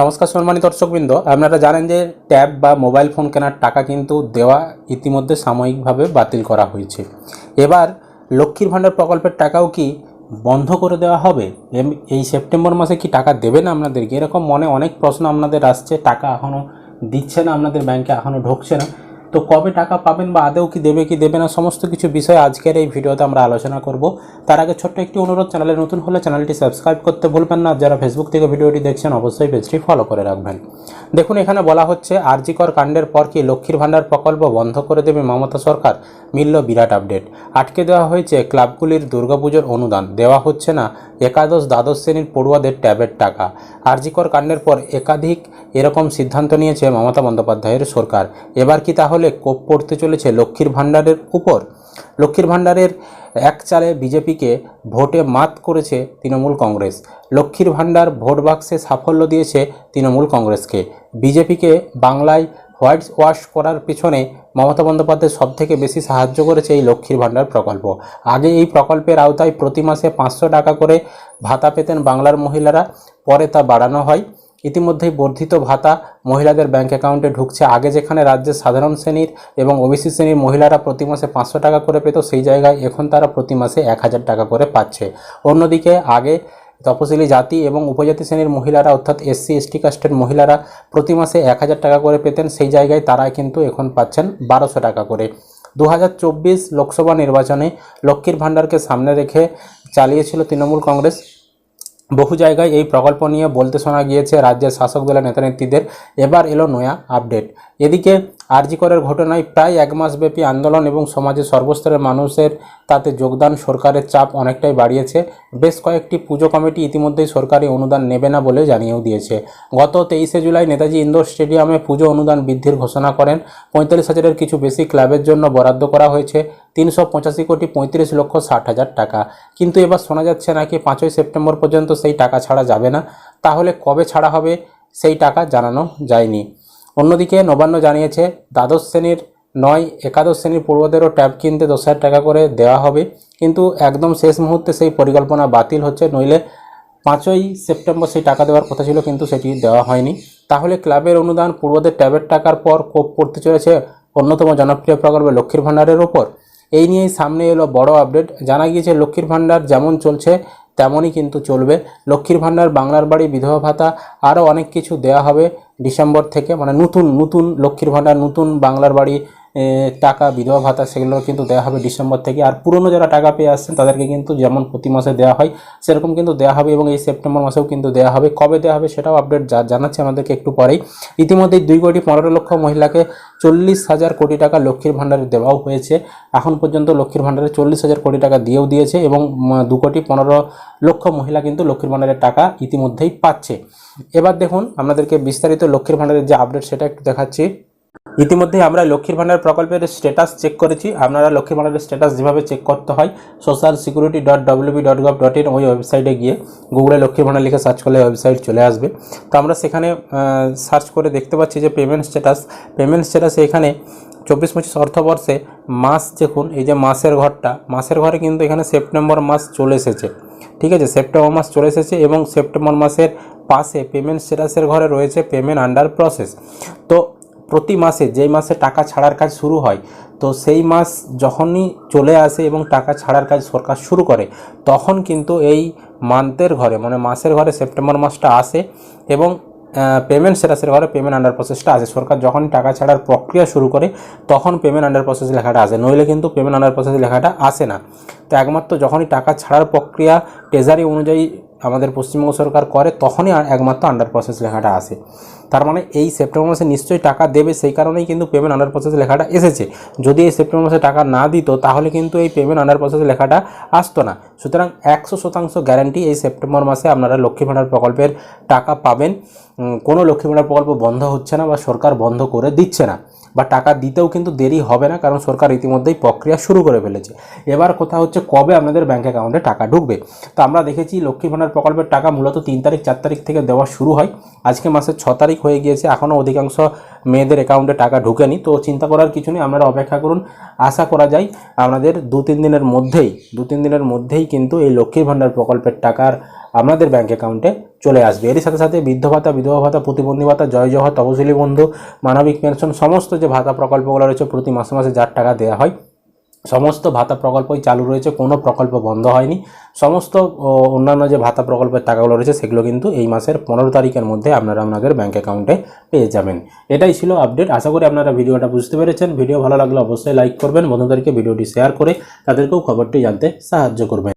নমস্কার সম্মানিত দর্শকবৃন্দ, আপনারা জানেন যে ট্যাব বা মোবাইল ফোন কেনার টাকা কিন্তু দেওয়া ইতিমধ্যে সাময়িকভাবে বাতিল করা হয়েছে। এবার লক্ষ্মীর ভাণ্ডার প্রকল্পের টাকাও কি বন্ধ করে দেওয়া হবে? এই সেপ্টেম্বর মাসে কি টাকা দেবে না আপনাদেরকে? এরকম মনে অনেক প্রশ্ন আপনাদের আসছে, টাকা এখনও দিচ্ছে না, আপনাদের ব্যাংকে এখনও ঢুকছে না। তো কবে টাকা পাবেন বা আদেও কি দেবে কি দেবে না, সমস্ত কিছু বিষয় আজকের এই ভিডিওতে আমরা আলোচনা করব। তার আগে ছোট্ট একটি অনুরোধ, চ্যানেলে নতুন হলে চ্যানেলটি সাবস্ক্রাইব করতে ভুলবেন না। যারা ফেসবুক থেকে ভিডিওটি দেখছেন, অবশ্যই পেজটি ফলো করে রাখবেন। দেখুন, এখানে বলা হচ্ছে, আরজিকর কাণ্ডের পর কি লক্ষ্মীর ভাণ্ডার প্রকল্প বন্ধ করে দেবে মমতা সরকার? মিলল বিরাট আপডেট আটকে দেওয়া হয়েছে, ক্লাবগুলির দুর্গাপুজোর অনুদান। দেওয়া হচ্ছে না। একাদশ দ্বাদশ শ্রেণির পড়ুয়াদের ট্যাবের টাকা। আরজিকর কাণ্ডের পর একাধিক এরকম সিদ্ধান্ত নিয়েছে মমতা বন্দ্যোপাধ্যায়ের সরকার। এবার কি তাহলে কোপ পড়তে চলেছে লক্ষ্মীর ভাণ্ডারের উপর? লক্ষ্মীর ভাণ্ডারের এক চালে বিজেপিকে ভোটে মাত করেছে তৃণমূল কংগ্রেস। লক্ষ্মীর ভাণ্ডার ভোট বাক্সে সাফল্য দিয়েছে তৃণমূল কংগ্রেসকে। বিজেপিকে বাংলায় হোয়াইট ওয়াশ করার পিছনে মমতা বন্দ্যোপাধ্যায় সবথেকে বেশি সাহায্য করেছে এই লক্ষ্মীর ভাণ্ডার প্রকল্প। আগে এই প্রকল্পের আওতায় প্রতি মাসে পাঁচশো টাকা করে ভাতা পেতেন বাংলার মহিলারা, পরে তা বাড়ানো হয়। ইতিমধ্যেই বর্ধিত ভাতা মহিলাদের ব্যাংক অ্যাকাউন্টে ঢুকছে। আগে যেখানে রাজ্যের সাধারণ শ্রেণির এবং ওবিসি শ্রেণির মহিলারা প্রতি মাসে পাঁচশো টাকা করে পেত, সেই জায়গায় এখন তারা প্রতি মাসে এক হাজার টাকা করে পাচ্ছে। অন্যদিকে আগে তপশিলি জাতি এবং উপজাতি শ্রেণির মহিলারা অর্থাৎ এসসি, এসটি কাস্টের মহিলারা প্রতি মাসে এক হাজার টাকা করে পেতেন। সেই জায়গায় তারা কিন্তু এখন পাচ্ছেন বারোশো টাকা করে। দু হাজার চব্বিশ লোকসভা নির্বাচনে লক্ষ্মীর ভাণ্ডারকে সামনে রেখে চালিয়েছিল তৃণমূল কংগ্রেস। বহু জায়গায় এই প্রকল্প নিয়ে বলতে শোনা গিয়েছে, রাজ্যের শাসক দলের নেতানেত্রীদের। এবার এলো নয়া আপডেট। এদিকে আরজিকরের ঘটনায় প্রায় এক মাসব্যাপী আন্দোলন এবং সমাজের সর্বস্তরের মানুষের তাতে যোগদান সরকারের চাপ অনেকটাই বাড়িয়েছে। বেশ কয়েকটি পুজো কমিটি ইতিমধ্যেই সরকারি অনুদান নেবে না বলে জানিয়েও দিয়েছে। গত তেইশে জুলাই নেতাজি ইন্দোর স্টেডিয়ামে পুজো অনুদান বৃদ্ধির ঘোষণা করেন। পঁয়তাল্লিশ হাজারের কিছু বেশি ক্লাবের জন্য বরাদ্দ করা হয়েছে। তিনশো পঁচাশি কোটি পঁয়ত্রিশ লক্ষ ষাট হাজার টাকা। কিন্তু এবার শোনা যাচ্ছে নাকি পাঁচই সেপ্টেম্বর পর্যন্ত সেই টাকা ছাড়া যাবে না। তাহলে কবে ছাড়া হবে সেই টাকা জানানো যায়নি। অন্যদিকে নবান্ন জানিয়েছে, দ্বাদশ শ্রেণির নয়, একাদশ শ্রেণির পড়ুয়াদেরও ট্যাব কিনতে দশ হাজার টাকা করে দেওয়া হবে। কিন্তু একদম শেষ মুহূর্তে সেই পরিকল্পনা বাতিল হচ্ছে, নইলে পাঁচই সেপ্টেম্বর সেই টাকা দেওয়ার কথা ছিল, কিন্তু সেটি দেওয়া হয়নি। তাহলে ক্লাবের অনুদান পূর্বদের ট্যাবের টাকার পর কোপ পড়তে চলেছে অন্যতম জনপ্রিয় প্রকল্প লক্ষ্মীর ভাণ্ডারের ওপর। এই নিয়েই সামনে এলো বড় আপডেট। জানা গিয়েছে, লক্ষ্মীর ভাণ্ডার যেমন চলছে, তেমনই কিন্তু চলবে। লক্ষ্মীর ভাণ্ডার বাংলার বাড়ি, বিধবা ভাতা, আরও অনেক কিছু দেওয়া হবে। ডিসেম্বর থেকে মানে নতুন নতুন লক্ষ্মীর ভাণ্ডার নতুন বাংলার বাড়ি টাকা, বিধবা ভাতা সেগুলো কিন্তু দেওয়া হবে ডিসেম্বর থেকে। আর পুরনো যারা টাকা পেয়ে আসছেন, তাদেরকে কিন্তু যেমন প্রতি মাসে দেওয়া হয়, সেরকম কিন্তু দেওয়া হবে এবং এই সেপ্টেম্বর মাসেও কিন্তু দেওয়া হবে। কবে দেওয়া হবে সেটাও আপডেট জানাচ্ছে আমাদেরকে একটু পরেই। ইতিমধ্যেই দুই কোটি পনেরো লক্ষ মহিলাকে চল্লিশ হাজার কোটি টাকা লক্ষ্মীর ভাণ্ডারে দেওয়াও হয়েছে। এখন পর্যন্ত লক্ষ্মীর ভাণ্ডারে চল্লিশ হাজার কোটি টাকা দিয়েও দিয়েছে এবং দু কোটি পনেরো লক্ষ মহিলা কিন্তু লক্ষ্মীর ভাণ্ডারের টাকা ইতিমধ্যেই পাচ্ছে। এবার দেখুন, আপনাদেরকে বিস্তারিত লক্ষ্মীর ভাণ্ডারের যে আপডেট সেটা একটু দেখাচ্ছি। ইতিমধ্যে আমরা লক্ষ্মীর ভাণ্ডার প্রকল্পের স্ট্যাটাস চেক করেছি। আপনারা লক্ষ্মীর ভাণ্ডারের স্ট্যাটাস যেভাবে চেক করতে হয় social security dot WB dot gov dot in ওই ওয়েবসাইটে গিয়ে গুগলে লক্ষ্মীর ভাণ্ডার লিখে সার্চ করলে ওয়েবসাইট চলে আসবে। তো আমরা সেখানে সার্চ করে দেখতে পাচ্ছি যে পেমেন্ট স্ট্যাটাস পেমেন্ট স্ট্যাটাসে এখানে চব্বিশ পঁচিশ অর্থবর্ষে মাস দেখুন, এই যে মাসের ঘরটা, মাসের ঘরে কিন্তু এখানে সেপ্টেম্বর মাস চলে এসেছে। ঠিক আছে, সেপ্টেম্বর মাস চলে এসেছে এবং সেপ্টেম্বর মাসের পাশে পেমেন্ট স্ট্যাটাসের ঘরে রয়েছে পেমেন্ট আন্ডার প্রসেস তো প্রতি মাসে যেই মাসে টাকা ছাড়ার কাজ শুরু হয়, তো সেই মাস যখনই চলে আসে এবং টাকা ছাড়ার কাজ সরকার শুরু করে, তখন কিন্তু এই মান্থের ঘরে মানে মাসের ঘরে সেপ্টেম্বর মাসটা আসে এবং পেমেন্ট স্ট্যাটাসের ঘরে পেমেন্ট আন্ডার প্রসেসটা আসে। সরকার যখন টাকা ছাড়ার প্রক্রিয়া শুরু করে, তখন পেমেন্ট আন্ডার প্রসেস লেখাটা আসে। নইলে কিন্তু পেমেন্ট আন্ডার প্রসেস লেখাটা আসে না। তো একমাত্র যখনই টাকা ছাড়ার প্রক্রিয়া ট্রেজারি অনুযায়ী আমাদের পশ্চিমবঙ্গ সরকার করে, তখনই একমাত্র আন্ডার প্রসেস লেখাটা আসে। তার মানে এই সেপ্টেম্বর মাসে নিশ্চয়ই টাকা দেবে, সেই কারণেই কিন্তু পেমেন্ট আন্ডার প্রসেস লেখাটা এসেছে। যদি এই সেপ্টেম্বর মাসে টাকা না দিত, তাহলে কিন্তু এই পেমেন্ট আন্ডার প্রসেস লেখাটা আসতো না। সুতরাং একশো শতাংশ গ্যারান্টি এই সেপ্টেম্বর মাসে আপনারা লক্ষ্মী ভাণ্ডার প্রকল্পের টাকা পাবেন। কোনো লক্ষ্মী ভাণ্ডার প্রকল্প বন্ধ হচ্ছে না বা সরকার বন্ধ করে দিচ্ছে না। বা টাকা দিতেও কিন্তু দেরি হবে না, কারণ সরকার ইতিমধ্যেই প্রক্রিয়া শুরু করে ফেলেছে। এবার কথা হচ্ছে কবে আপনাদের ব্যাঙ্ক অ্যাকাউন্টে টাকা ঢুকবে? তো আমরা দেখেছি লক্ষ্মী ভাণ্ডার প্রকল্পের টাকা মূলত তিন তারিখ, চার তারিখ থেকে দেওয়া শুরু হয়। আজকে মাসের ছ তারিখ হয়ে গিয়েছে, এখনও অধিকাংশ মেয়েদের অ্যাকাউন্টে টাকা ঢুকেনি। তো চিন্তা করার কিছু নেই, আপনারা অপেক্ষা করুন, আশা করা যায় আমাদের দু তিন দিনের মধ্যেই, দু তিন দিনের মধ্যেই কিন্তু এই লক্ষ্মীর ভাণ্ডার প্রকল্পের টাকার আপনাদের ব্যাঙ্ক অ্যাকাউন্টে চলে আসবে। এর সাথে সাথে বৃদ্ধ ভাতা, বিধবা ভাতা, প্রতিবন্ধী ভাতা, জয় জওহর, তপশিলি বন্ধু, মানবিক পেনশন, সমস্ত যে ভাতা প্রকল্পগুলো রয়েছে প্রতি মাসে মাসে যার টাকা দেওয়া হয়, সমস্ত ভাতা প্রকল্পই চালু রয়েছে, কোনো প্রকল্প বন্ধ হয়নি। সমস্ত অন্যান্য যে ভাতা প্রকল্পের টাকাগুলো রয়েছে সেগুলো কিন্তু এই মাসের পনেরো তারিখের মধ্যে আপনারা আপনাদের ব্যাঙ্ক অ্যাকাউন্টে পেয়ে যাবেন। এটাই ছিল আপডেট। আশা করি আপনারা ভিডিওটা বুঝতে পেরেছেন। ভিডিও ভালো লাগলে অবশ্যই লাইক করবেন। বন্ধুদেরকে ভিডিওটি শেয়ার করে তাদেরকেও খবরটি জানতে সাহায্য করবেন।